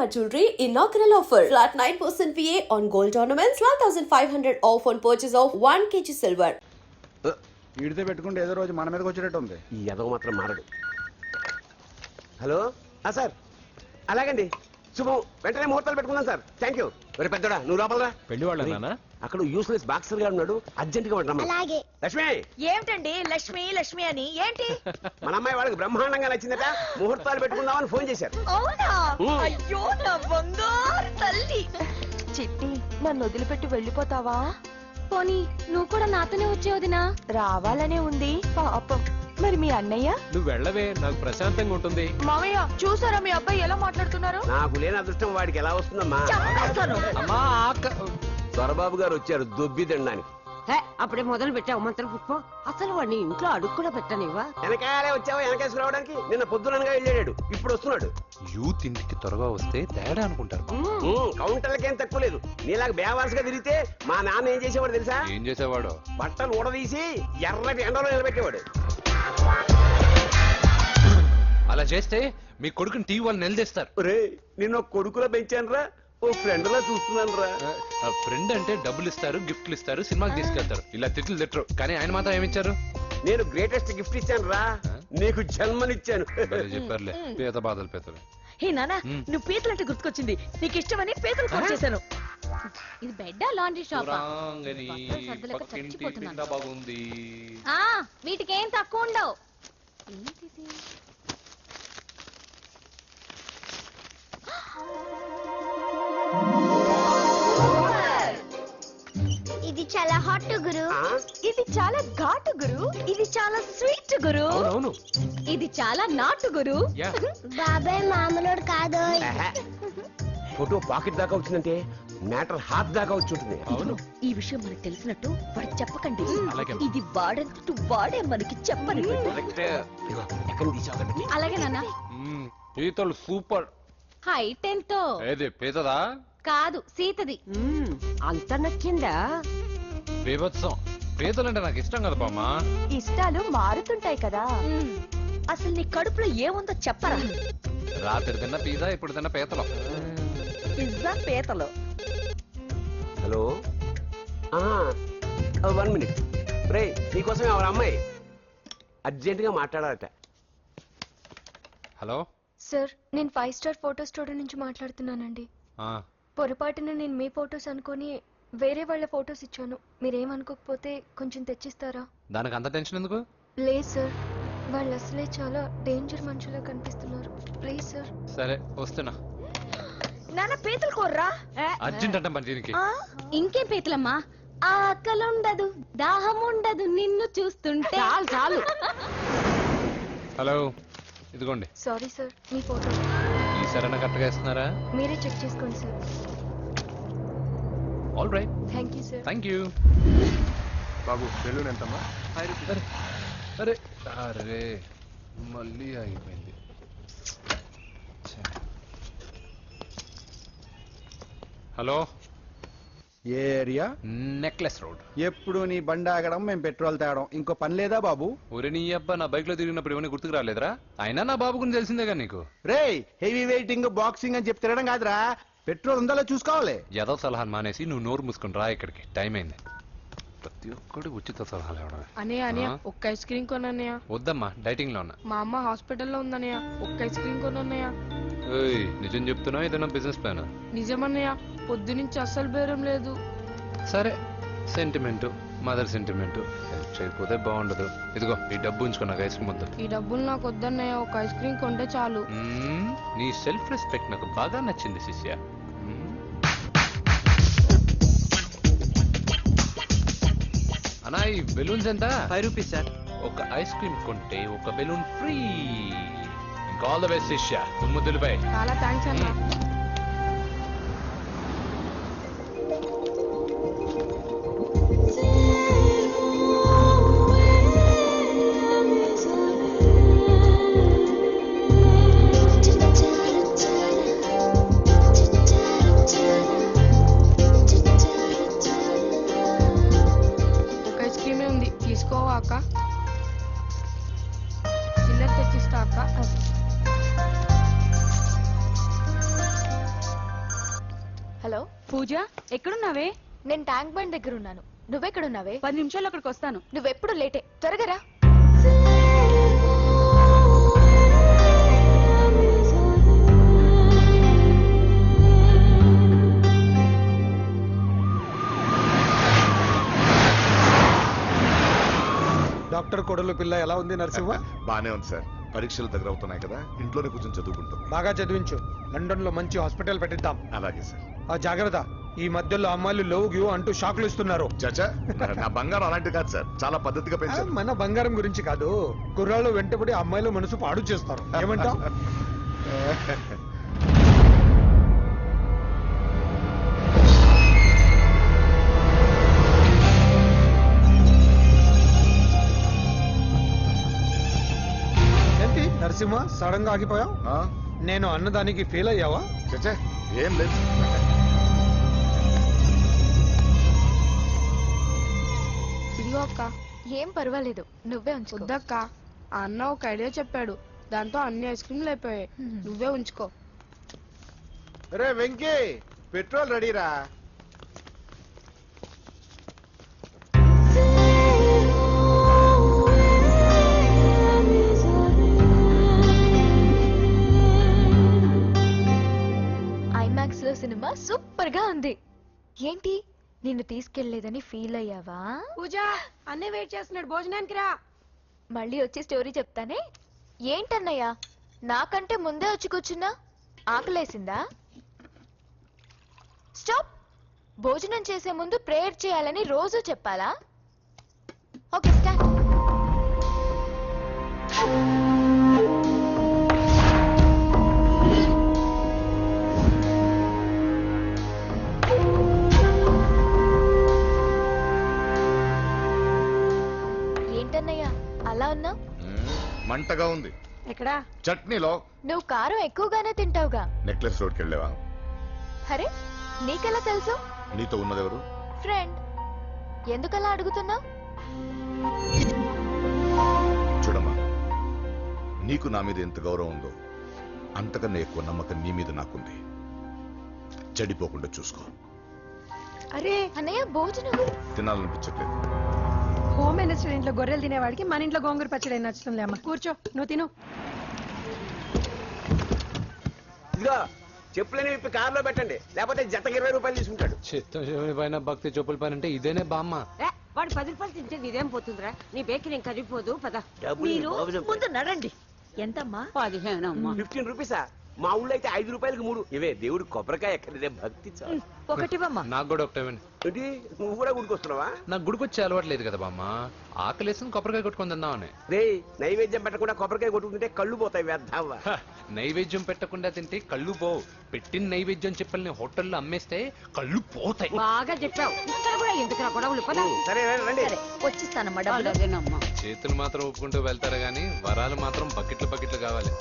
Shalimar Jewelry inaugural offer. Flat 9% VA on gold ornaments, 12,500 off on purchase of 1 kg silver. వీడితో పెట్టుకుంటే ఏదో రోజు మన మీదకి వచ్చేటట్టు ఉంది ఈ ఎదవ మాత్రం మారడు హలో ఆ సార్ అలాగండి శుభం. వెంటనే ముహూర్తాలు పెట్టుకుందాం సార్. థ్యాంక్ యూ మరి పెద్దడా నువ్వు లోపలరా పెళ్ళి వాళ్ళ అక్కడ యూస్లెస్ బాక్సర్గా ఉన్నాడు. అర్జెంట్గా ఉంటాం అలాగే. లక్ష్మి! ఏమిటండి లక్ష్మి లక్ష్మి అని? ఏంటి? మన అమ్మాయి వాళ్ళకి బ్రహ్మాండంగా నచ్చిందట. ముహూర్తాలు పెట్టుకుందామని ఫోన్ చేశారు. అవునా? ఊ. అయ్యో నా బంగారు తల్లి. చిట్టి నన్ను వదిలిపెట్టి వెళ్ళిపోతావా? పోనీ నువ్వు కూడా నాతోనే వచ్చే వదినా? రావాలనే ఉంది. పాపం. మరి మీ అన్నయ్య? నువ్వు వెళ్ళవే నాకు ప్రశాంతంగా ఉంటుంది. మామయ్య చూసారా మీ అబ్బాయి ఎలా మాట్లాడుతున్నారు? నాకు లేని అదృష్టం వాడికి ఎలా వస్తుందమ్మా? చంపేస్తాను. అమ్మా ఆక- దొరబాబు గారు వచ్చారు దొబ్బి తినడానికి. హే, అప్పుడే మొదలు పెట్టావు మంత్ర పుష్పం అసలు వాడిని ఇంట్లో అడుగు కూడా పెట్టనివా వెనకాలే వచ్చావా వెనకేసి రావడానికి? నిన్న పొద్దుననగా వెళ్ళాడు ఇప్పుడు వస్తున్నాడు. యూత్ ఇంటికి త్వరగా వస్తే తేడా అనుకుంటారు. ఉమ్, కౌంటర్లకేం తక్కువ లేదు. నీలాగా బేవారసుగా తిరిగితే మా నాన్న ఏం చేసేవాడు తెలుసా? ఏం చేసేవాడు? బట్టలు ఊడదీసి ఎర్రటి ఎండలో నిలబెట్టేవాడు. అలా చేస్తే మీ కొడుకుని టీవీ వాళ్ళు నిలదీస్తారు. ఒరే నిన్న కొడుకులో పెంచాను రా ఓ ఫ్రెండ్ లా చూస్తున్నాను రా ఫ్రెండ్ అంటే డబ్బులు ఇస్తారు గిఫ్ట్లు ఇస్తారు సినిమాకి తీసుకెళ్తారు. ఇలా తిట్లు తిట్టరు. కానీ ఆయన మాత్రం ఏమిచ్చారు నేను గ్రేటెస్ట్ గిఫ్ట్ ఇచ్చాను రా నీకు జన్మనిచ్చాను. చెప్పారులే. పేద బాధలు పేదలు. హే నాన్న మ్. నువ్వు పీతలంటే గుర్తుకొచ్చింది. నీకు ఇష్టమని పీతలు ఫోన్ చేశాను. ఇది బెడ్ లాండ్రీ షాప్? బాగుంది. వీటికి ఏం తక్కువ ఉండవు. ఏంటిది? ఇది చాలా హాట్ గురు? ఇది చాలా ఘాటు గురు. ఇది చాలా స్వీట్ గురు. అవునవును. ఇది చాలా నాటు గురు. బాబాయ్ మామూలుడు కాదు. ఫోటో పాకెట్ దాకా వచ్చిందంటే మ్యాటర్ హాత్ దాకా వచ్చి ఉంటుంది. అవును. ఈ విషయం మనకు తెలిసినట్టు వాడికి చెప్పకండి. అలాగే. ఇది వాడంతటు వాడే మనకి చెప్పని కరెక్టే. ఇదిగో, ఎక్కడ తీసావు అక్కడ అలాగే నాన్న. మ్మ్. పీతలు సూపర్. హైట్ ఎంతో. ఏది పీతదా? కాదు సీతది. అంత నచ్చిందా? బీభత్సం. పీతలంటే నాకు ఇష్టం కదా బామ్మ. ఇష్టాలు మారుతుంటాయి కదా. అసలు నీ కడుపులో ఏముందో చెప్పరా. రాత్రి తిన్న పిజ్జా ఇప్పుడు తిన్న పీతలు. పిజ్జా పీతలు. హలో? One minute. రే నీకోసం ఎవరు అమ్మాయి? అర్జెంట్గా మాట్లాడాలట. హలో? సార్ నేను ఫైవ్ స్టార్ ఫోటో స్టూడియో నుంచి మాట్లాడుతున్నానండి. ఆ, పొరపాటున నేను మీ ఫొటోస్ అనుకొని వేరే వాళ్ళ ఫొటోస్ ఇచ్చాను. మీరేమనుకోకపోతే కొంచెం తెచ్చిస్తారా? దానికి అంత టెన్షన్ ఎందుకు? లేదు సార్. వాళ్ళు అసలే చాలా డేంజర్ మనుషులా కనిపిస్తున్నారు. Please sir. సరే వస్తున్నా. నాన్న పీతలు కోర్రా? అర్జెంట్ అంట మరి దీనికి. ఇంకేం పీతలమ్మా? ఆకలి ఉండదు దాహం ఉండదు నిన్ను చూస్తుంటే. చాలు చాలు. హలో ఇదిగోండి. సారీ సార్ మీ ఫోటో. ఈ సరైన కరెక్ట్గా ఇస్తున్నారా మీరే చెక్ చేసుకోండి sir. All right thank you sir thank you Babu balloon ఎంతమ్మా? అరే అరే. అరే మళ్ళీ అయిపోయింది. హలో ఏ ఏరియా? నెక్లెస్ రోడ్ ఎప్పుడు నీ బండి ఆగడం మేము పెట్రోల్ తేవడం ఇంకో పని లేదా బాబు? ఒరే నీ అబ్బా నా బైక్లో తిరిగినప్పుడు ఇవన్నీ గుర్తుకు రాలేదురా అయినా నా బాబు గురించి తెలిసిందేగా నీకు? రే హెవీ వెయిటింగ్ బాక్సింగ్ అని చెప్పి తిరగడం కాదురా. పెట్రోల్ ఉందో చూసుకోవాలి. ఏదో సలహాలు మానేసి నువ్వు నోరు మూసుకుని రా ఇక్కడికి. టైం అయింది. ప్రతి ఒక్కడు ఉచిత సలహాలు ఇవ్వడమే అనయ్య? ఒక్క ఐస్ క్రీమ్ కొనన్నయ్య. వద్దమ్మా డైటింగ్లో ఉన్నా. మా అమ్మ హాస్పిటల్లో ఉందన్నయ్య. ఒక్క ఐస్ క్రీమ్ కొనన్నయ్య. ఏయ్, నిజం చెప్తున్నావు? ఏదైనా బిజినెస్ ప్లాన్? నిజమన్నయ్య పొద్దు నుంచి అస్సలు బేరం లేదు. సరే సెంటిమెంట్ మదర్ సెంటిమెంట్. హెల్ప్ చేయకపోతే బాగుండదు. ఇదిగో ఈ డబ్బు ఉంచుకున్నా ఐస్ క్రీమ్ వద్దు. ఈ డబ్బులు నాకు వద్దన్నయ్య ఒక ఐస్ క్రీమ్ కొంటే చాలు. నీ సెల్ఫ్ రెస్పెక్ట్ నాకు బాగా నచ్చింది శిష్య. అన్నా ఈ బెలూన్స్ ఎంత? Five rupees sir. ఒక ఐస్ క్రీమ్ కొంటే ఒక బెలూన్ ఫ్రీ. ఇంకా ఆల్ ద బెస్ట్ శిష్య. ముద్దులపై చాలా థ్యాంక్స్ అన్న. పూజ ఎక్కడున్నావే? నేను ట్యాంక్ బండ్ దగ్గర ఉన్నాను నువ్వెక్కడున్నావే? పది నిమిషాలు అక్కడికి వస్తాను. నువ్వెప్పుడు లేటే. త్వరగా రా. డాక్టర్ కొడలు పిల్ల ఎలా ఉంది నరసింహ? బానే ఉంది సార్. పరీక్షలు దగ్గర అవుతున్నాయి కదా ఇంట్లోనే కూర్చొని చదువుకుంటుంది బాగా చదివించు. లండన్లో మంచి హాస్పిటల్ పెట్టిద్దాం. అలాగే సార్. ఆ జాగ్రత్త. ఈ మధ్యలో అమ్మాయిలు లోవు గివ్ అంటూ షాక్లు ఇస్తున్నారు. చచ్చా? నా బంగారం అలాంటి కాదు సార్. చాలా పద్ధతిగా ఆ, పెంచారు. మన బంగారం గురించి కాదు. కుర్రాళ్ళు వెంటబడి అమ్మాయిలు మనసు పాడు చేస్తారు. ఏమంటావ్? ఏంటి? నరసింహ సడన్గా ఆగిపోయావు? ఆ? నేను అన్నదానికి ఫెయిల్ అయ్యావా? చచ్చా ఏం లేదు. ఏం పర్వాలేదు నువ్వే ఉంచుకో. వద్దక్క. ఆ అన్న ఒక ఐడియా చెప్పాడు. దాంతో అన్ని ఐస్ క్రీమ్లు అయిపోయాయి. నువ్వే ఉంచుకో. రే వెంకీ పెట్రోల్ రెడీరా? ఐమాక్స్లో సినిమా సూపర్గా ఉంది. ఏంటి? నిన్ను తీసుకెళ్ళేదని ఫీల్ అయ్యావా? పూజ అన్నే వెయిట్ చేస్తున్నాడు. భోజనానికి రా. మళ్ళీ వచ్చి స్టోరీ చెప్తానే? ఏంటన్నయ్యా? నాకంటే ముందే వచ్చి కూర్చున్నా? ఆకలేసిందా? స్టాప్! భోజనం చేసే ముందు ప్రేయర్ చేయాలని రోజు చెప్పాలా? ఓకే స్టార్ట్ మంటగా ఉంది. ఎక్కడా? చట్నీలో నువ్వు కారం ఎక్కువగానే తింటావుగా. నెక్లెస్ రోడ్కి వెళ్ళావా అరే నీకెలా తెలుసు? నీతో ఉన్నదెవరు? ఫ్రెండ్. ఎందుకలా అడుగుతున్నావు? చూడమ్మా నీకు నా మీద ఎంత గౌరవం ఉందో అంతకన్నా ఎక్కువ నమ్మకం నీ మీద నాకుంది. చెడిపోకుండా చూసుకో. అరే అన్నయ్య భోజనం. తినాలనిపించట్లేదు. హోమ్ మినిస్టర్ ఇంట్లో గొర్రెలు తినేవాడికి మన ఇంట్లో గోంగూర పచ్చడి నచ్చుతుంది అమ్మ. కూర్చో నువ్వు తిను. ఇదిగో చెప్పులని విప్పి కారులో పెట్టండి. లేకపోతే జతకి ఇరవై రూపాయలు తీసుకుంటాడు. చిత్తం శివుని పైన భక్తి చెప్పుల పైన అంటే ఇదేనే బామ్మ. ఏ, వాడు పది రూపాయలు తింటే నీదేం పోతుందిరా? నీ బేకరీ ఏం కరిగిపోదు పద. మీరు ముందు నడండి. ఎంతమ్మా? పదిహేను అమ్మా ఫిఫ్టీన్ రూపీసా? మా ఊళ్ళో అయితే ఐదు రూపాయలకి మూడు. ఇవే దేవుడు కొబ్బరికాయ ఎక్కడిదే? భక్తి చాలు. ఒకటివమ్మా. నాకు కూడా ఒకటే. ఏంటి? నువ్వు కూడా గుడికొస్తున్నావా? నాకు గుడికొచ్చే అలవాట్లేదు కదా బామ్మ. ఆకలేసిన కొబ్బరికాయ కొట్టుకొని తిందామని. రే నైవేద్యం పెట్టకుండా కొబ్బరికాయ కొట్టుకుంటే కళ్ళు పోతాయి వేద్దావా హ, నైవేద్యం పెట్టకుండా తింటే కళ్ళు పోవు. పెట్టిన నైవేద్యం చెప్పల్ని హోటల్లో అమ్మేస్తే కళ్ళు పోతాయి. బాగా చెప్పావు. ఇక్కడ కూడా ఎందుకు గొడవలు? పద. సరే రండి, రండి. సరే వచ్చిస్తానమ్మా డబ్బులు. చేతులు మాత్రం ఒప్పుకుంటూ వెళ్తారు కానీ వరాలు మాత్రం బకెట్లు బకెట్లు కావాలి.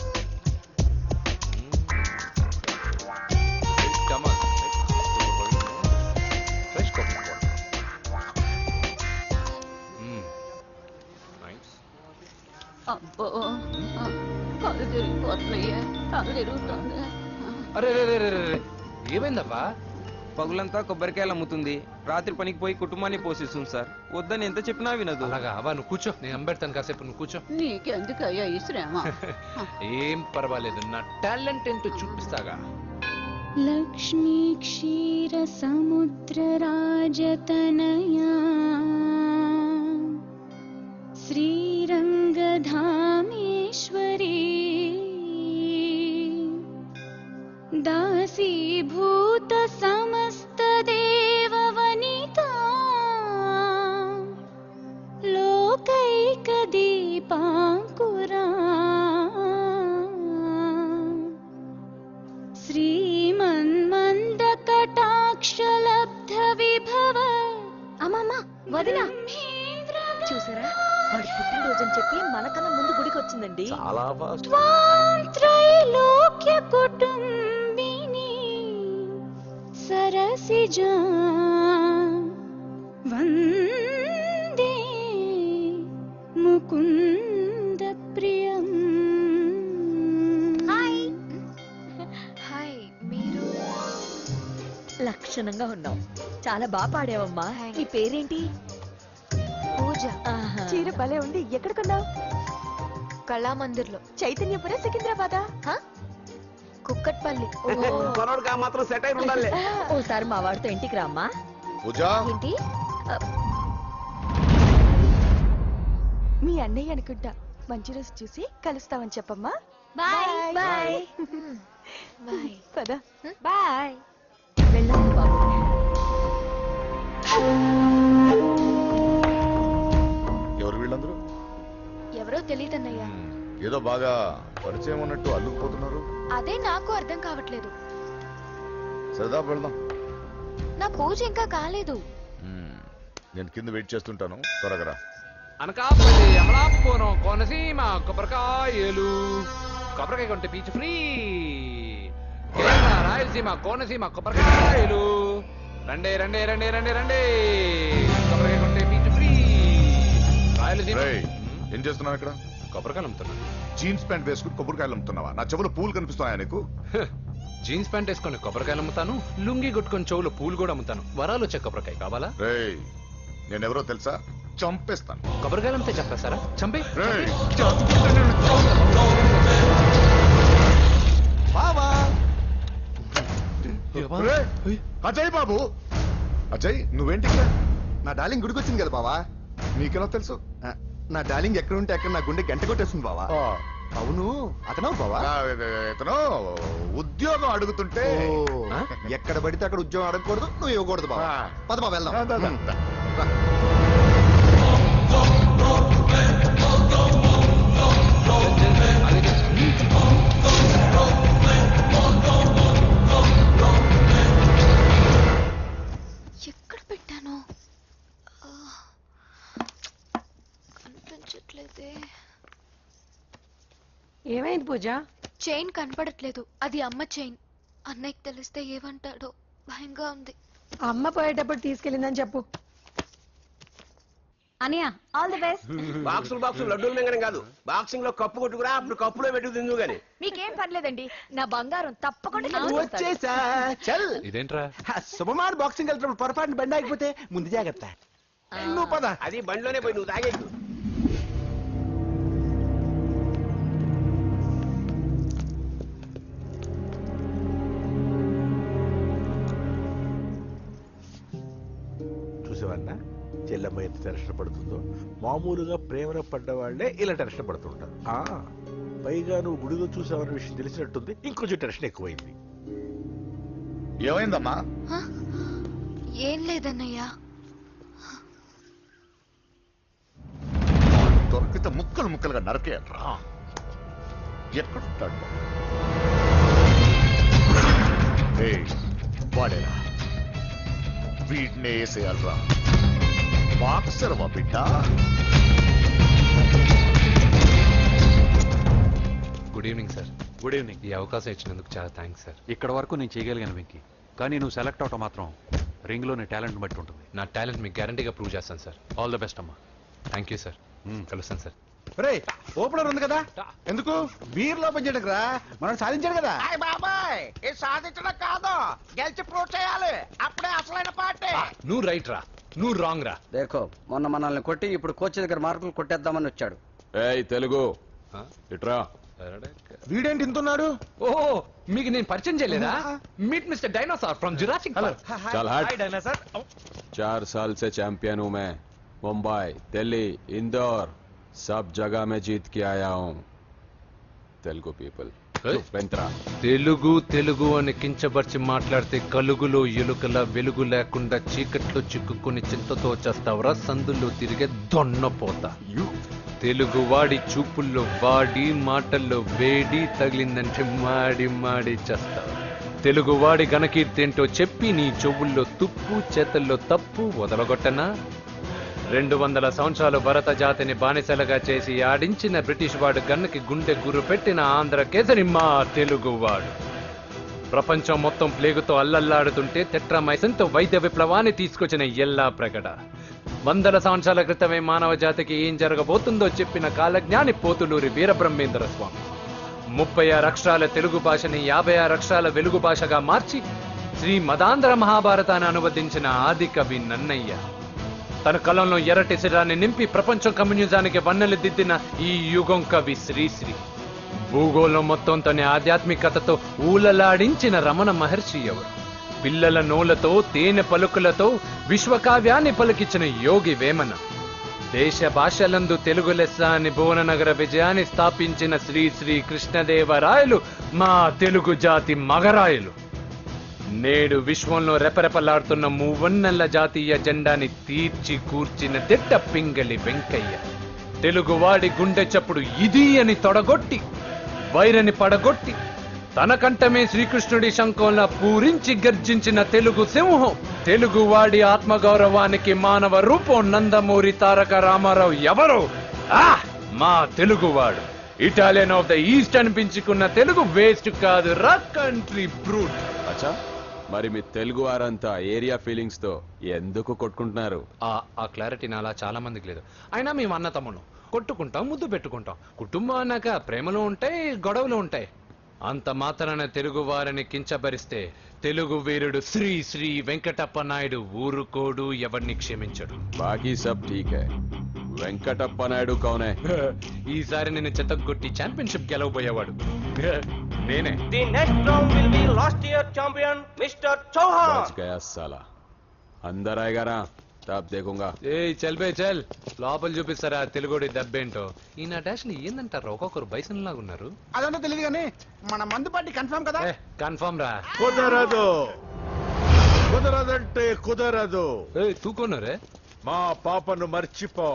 అబ్బో కళ్ళు తిరిగిపోతున్నాయే కళ్ళు తిరుగుతుంది అరే రే రే రే రే, రే. ఏమైందబ్బా? పగులంతా కొబ్బరికాయలు అమ్ముతుంది. రాత్రి పనికి పోయి కుటుంబాన్ని పోషిస్తుంది సార్. వద్దని ఎంత చెప్పినా వినదు. అలాగా. అవ్వా నువ్వు కూర్చో. నేను అంబెడతాను కాసేపు నువ్వు కూర్చో. నీకెందుకయ్యా ఈ శ్రమ? ఏం పర్వాలేదు. నా టాలెంట్ ఏంటో చూపిస్తాగా. లక్ష్మీ క్షీర సముద్ర धामेश्वरी। दासी भू వచ్చిందండి చాలా ఫాస్ట్ త్రైలోక్య కుటుంబిని సరసిజా. వందే ముకుంద ప్రియం. హాయ్. హాయ్ మీరు? లక్షణంగా ఉన్నావు. చాలా బాగా పాడావమ్మా. నీ పేరేంటి? పూజ. ఆహా. చీర భలే ఉంది. ఎక్కడ కొన్నావు? కళామందిర్లో. చైతన్యపురం సికింద్రాబాదా? కుక్కట్పల్లి. ఉండాలి. ఓసారి మా వాడితో ఇంటికి రామ్మా. పూజ? ఏంటి? మీ అన్నయ్య అనుకుంటా. మంచి రోజు చూసి కలుస్తామని చెప్పమ్మా. బాయ్. బాయ్. బాయ్. పద. బాయ్. వెళ్ళండి బాబు. ఎవరో తెలియదన్నయ్య. ఏదో బాగా పరిచయం ఉన్నట్టు అల్లుకుపోతున్నారు. అదే నాకు అర్థం కావట్లేదు. సరదా వెళ్దాం. నా పూజ ఇంకా కాలేదు. నేను కింద వెయిట్ చేస్తుంటాను. త్వరగా రా. అనకాపల్లి అమలాపురం కోనసీమ కొబ్బరికాయలు. కొబ్బరికాయ కొంటే పీచు ఫ్రీ రాయలసీమ కోనసీమ కొబ్బరికాయలు. రండే రండే రండే రండే రండే. కొబ్బరికాయ కొంటే పీచు ఫ్రీ రాయలసీమ. రేయ్, ఏం చేస్తున్నావు ఇక్కడ? కొబ్బరికాయలు అమ్ముతున్నాను జీన్స్ ప్యాంట్ వేసుకుని కొబ్బరికాయలు అమ్ముతున్నావా? నా చెవులు పూలు కనిపిస్తున్నాయా నీకు? జీన్స్ ప్యాంట్ వేసుకొని కొబ్బరికాయలు అమ్ముతాను లుంగి కొట్టుకొని చెవులు పూలు కూడా అమ్ముతాను. వరాలు వచ్చే కొబ్బరికాయ కావాలా? రేయ్ నేనెవరో తెలుసా? చంపేస్తాను. కొబ్బరికాయలు అమ్మితే చెప్పేస్తారా చంపే రేయ్ బావా. రేయ్, అజయ్ బాబు. అజయ్ నువ్వేంటి ఇక్కడ? నా డార్లింగ్ గుడికి వచ్చింది కదా బావా. నీకెలా తెలుసు? ఆ, నా డార్లింగ్ ఎక్కడ ఉంటే అక్కడ నా గుండె గంట కొట్టేస్తుంది బావా. అవును అతను బావా? ఇతను ఉద్యోగం అడుగుతుంటే ఎక్కడ పడితే అక్కడ ఉద్యోగం అడగకూడదు నువ్వు ఇవ్వకూడదు బావా. పద బావ వెళ్దాం. ఏమైంది పూజ? చైన్ కనపడట్లేదు. అది అమ్మ చైన్. అన్నయ్యకి తెలిస్తే ఏమంటాడో భయంగా ఉంది. అమ్మ పోయేటప్పుడు తీసుకెళ్ళిందని చెప్పు. అనియా ఆల్ ది బెస్ట్ బాక్సులు బాక్సులు లడ్డూలు మింగడం కాదు. బాక్సింగ్లో కప్పు కొట్టుకురా అప్పుడు కప్పులో పెట్టు తిందు గాని. మీకేం పర్లేదండి. నా బంగారం తప్పకుండా. వచ్చేసా? చల్. ఇదేంట్రా? శుభమాన్ బాక్సింగ్ వెళ్తున్నప్పుడు పొరపాటున బండి ఆగిపోతే ముందు జాగ్రత్త. నువ్వు పద. అది బండిలోనే పోయి నువ్వు తాగేకు టెన్షన్ పడుతుందో మామూలుగా ప్రేమలో పడ్డ వాళ్ళే ఇలా టెన్షన్ పడుతుంటారు. ఆ, పైగా నువ్వు గుడిలో చూసావన్న విషయం తెలిసినట్టుంది ఇంకొంచెం టెన్షన్ ఎక్కువైంది. ఏమైందమ్మా? ఏం లేదన్నయ్య. దొరికితే ముక్కలు ముక్కలుగా నరకేయంట్రా ఎక్కడుంటాడు? వాడేరా వీడినే? వేసేయాలరా బాక్సర్ బిడ్డ. Good evening sir good evening ఈ అవకాశం ఇచ్చినందుకు చాలా థ్యాంక్స్ సార్ ఇక్కడ వరకు నేను చేయగలిగాను వెంకీ. కానీ నువ్వు సెలెక్ట్ అవటం మాత్రం రింగ్లోని టాలెంట్ బట్టి ఉంటుంది. నా టాలెంట్ మీకు గ్యారంటీగా ప్రూవ్ చేస్తాను సార్ ఆల్ ద బెస్ట్ అమ్మా. థ్యాంక్ యూ సార్ కలుస్తాను సార్ రే ఓపెనర్ ఉంది కదా? ఎందుకు? బీర్లో పనిచేయడానికి రా మనం సాధించాడు కదా? బాబాయ్ ఇది సాధించడం కాదు. గెలిచి ప్రూవ్ చేయాలి. అప్పుడే అసలైన పార్టీ. నువ్వు రైట్ రా. నువ్వు రాంగ్ రా దేఖో మొన్న మనల్ని కొట్టి ఇప్పుడు కోచ్ దగ్గర మార్కులు కొట్టేద్దామని వచ్చాడు ఏయ్ తెలుగు ఇట్రా వీడేంటి ఇంతున్నాడు ఓహో మీకు నేను పరిచయం చేయలేదా meet mister dinosaur from Jurassic Park चल हट चार साल से चैंपियन हूं मैं मुंबई दिल्ली इंदौर सब जगह में जीत के आया हूं तेलुगु पीपल వెంట్రా తెలుగు తెలుగు అని కించబర్చి మాట్లాడితే కలుగులో ఎలుకల వెలుగు లేకుండా చీకట్లో చిక్కుకుని చింతతో చేస్తావురా సందుల్లో తిరిగే దొన్నపోతా తెలుగు వాడి చూపుల్లో వాడి మాటల్లో వేడి తగిలిందంటే మాడి మాడి చేస్తావు తెలుగు వాడి ఘనకీర్తి ఏంటో చెప్పి నీ చెవుల్లో తుప్పు చేతల్లో తప్పు వదలగొట్టనా? రెండు వందల సంవత్సరాలు భరత జాతిని బానిసలుగా చేసి ఆడించిన బ్రిటిష్ వాడు గన్నకి గుండె గురు పెట్టిన ఆంధ్ర కేసరి మా తెలుగు వాడు. ప్రపంచం మొత్తం ప్లేగుతో అల్లల్లాడుతుంటే టెట్రామైసన్తో వైద్య విప్లవాన్ని తీసుకొచ్చిన ఎల్లా ప్రకట వందల సంవత్సరాల క్రితమే మానవ జాతికి ఏం జరగబోతుందో చెప్పిన కాలజ్ఞాని పోతులూరి వీరబ్రహ్మేంద్ర స్వామి ముప్పై ఆరు అక్షరాల తెలుగు భాషని యాభై ఆరు అక్షరాల వెలుగు భాషగా మార్చి శ్రీ మదాంధ్ర మహాభారతాన్ని అనువదించిన ఆది కవి నన్నయ్య. తన కలంలో ఎర్రటి శిరాన్ని నింపి ప్రపంచం కమ్యూనిజానికి వన్నెలు దిద్దిన ఈ యుగం కవి శ్రీశ్రీ. భూగోళం మొత్తం తన ఆధ్యాత్మికతతో ఊలలాడించిన రమణ మహర్షి ఎవరు? పిల్లల నోలతో తేనె పలుకులతో విశ్వకావ్యాన్ని పలికించిన యోగి వేమన. దేశ భాషలందు తెలుగు లెస్స అని భువననగర విజయాన్ని స్థాపించిన శ్రీ శ్రీ కృష్ణదేవరాయలు మా తెలుగు జాతి మగరాయలు. నేడు విశ్వంలో రెపరెపలాడుతున్న మూవన్నెల జాతీయ జెండాని తీర్చి కూర్చిన దిట్ట పింగళి వెంకయ్య. తెలుగువాడి గుండె చప్పుడు ఇది అని తొడగొట్టి వైరని పడగొట్టి తన కంఠమే శ్రీకృష్ణుడి శంఖంలా పూరించి గర్జించిన తెలుగు సింహం తెలుగువాడి ఆత్మగౌరవానికి మానవ రూపం నందమూరి తారక రామారావు ఎవరు? ఆ మా తెలుగువాడు ఇటాలియన్ ఆఫ్ ద ఈస్ట్ అనిపించుకున్న తెలుగు వేస్ట్ కాదు రా కంట్రీ బ్రూట్. అచ్చా. మరి మీ తెలుగు వారంతా ఏరియా ఫీలింగ్స్తో ఎందుకు కొట్టుకుంటున్నారు? ఆ ఆ క్లారిటీ నాలా చాలా మందికి లేదు. అయినా మేము అన్న తమ్ముడు కొట్టుకుంటాం ముద్దు పెట్టుకుంటాం. కుటుంబం అన్నాక ప్రేమలు ఉంటాయి గొడవలు ఉంటాయి. అంత మాత్రాన తెలుగు వారిని కించబరిస్తే తెలుగు వీరుడు శ్రీ శ్రీ వెంకటప్ప నాయుడు ఊరుకోడు ఎవరిని క్షమించడు. బాకీ సబ్ ఠీక్ హై. వెంకటప్ప నాయుడు కౌనే. ఈసారి నేను చెత్తగొట్టి ఛాంపియన్షిప్ గెలవబోయేవాడు. నేనే. The next round will be last year champion mister Chauhan top దేకుంగా. ఏ చల్ బే చల్. లోపల చూపిస్తారా తెలుగుడి దెబ్బేంటో? ఈ నా డాష్ని ఏందంటారు? ఒక్కొక్కరు బైసన్ లాగా ఉన్నారు అదంతా తెలియదు కానీ మన మందు పార్టీ కన్ఫర్మ్ కదా? కన్ఫర్మ్ రా. కుదరదు. కుదరదంటే కుదరదు. ఏ తూకొన్నారే మా పాపను మర్చిపో.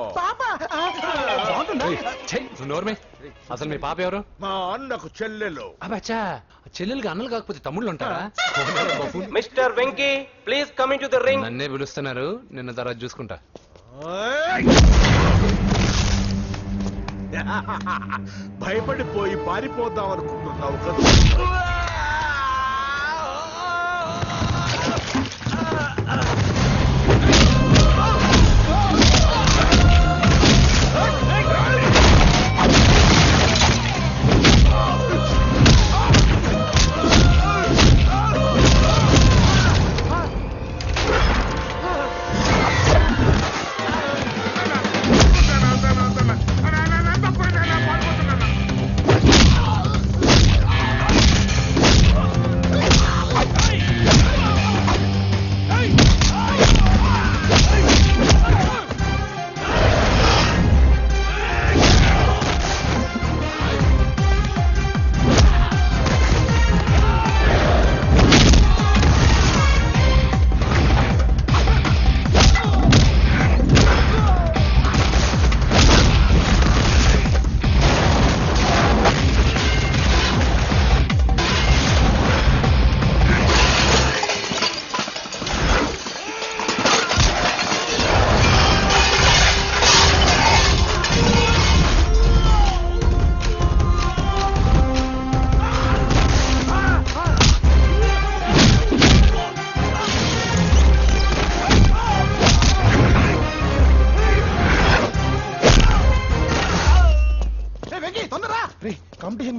నోర్మే అసలు మీ పాప ఎవరు? మా అన్నకు చెల్లెలు. అబ్బచ్చా చెల్లెలుగా అన్నలు కాకపోతే తమ్ముళ్ళు ఉంటారా? Mr. Venki, please come into the ring. నన్నే పిలుస్తున్నారు నిన్న తర్వాత చూసుకుంటా. భయపడిపోయి పారిపోదాం అనుకుంటున్నావు కదా.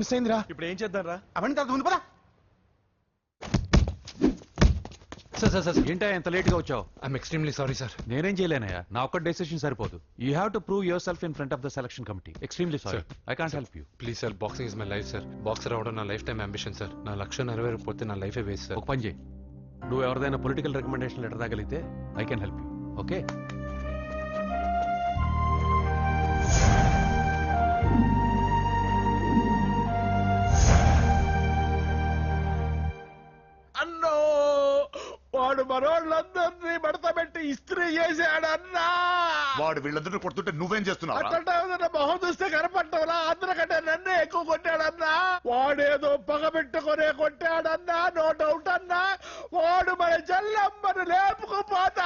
మిస్ అయిందిరా. ఇప్పుడు ఏం చేద్దాం రా అవన్నీ తర్వాత ముందు పదా. సార్ సార్ సార్ ఏంటా ఎంత లేట్గా వచ్చావు? ఐఎమ్ ఎక్స్ట్రీమ్లీ సారీ సార్ నేనేం చేయలేనయ్యా. నా ఒక్క డెసిషన్ సరిపోదు. You have to prove yourself in front of the selection committee extremely sorry I can't help you please sir boxing is my life sir boxer అవడం నా లైఫ్ టైం అంబిషన్ సార్ నా లక్ష్యం నెరవేరకపోతే నా లైఫే వేస్ట్ సార్ ఒక పని చేయి. నువ్వు ఎవరిదైనా political recommendation letter తాగలిగితే I can help you okay మనోళ్ళందరినీ మడత పెట్టి ఇస్త్రీ చేశాడన్నా. వాడు వీళ్ళందరూ కొడుతుంటే నువ్వేం చేస్తున్నావు? అట్లా మొహం చూస్తే కనపడ్డవలా అందరికంటే నన్నే ఎక్కువ కొట్టాడన్నా? వాడేదో పగ పెట్టుకునే కొట్టాడన్నా? నో డౌట్ అన్నా? వాడు మన జల్లమ్మను లేపుకుపోతే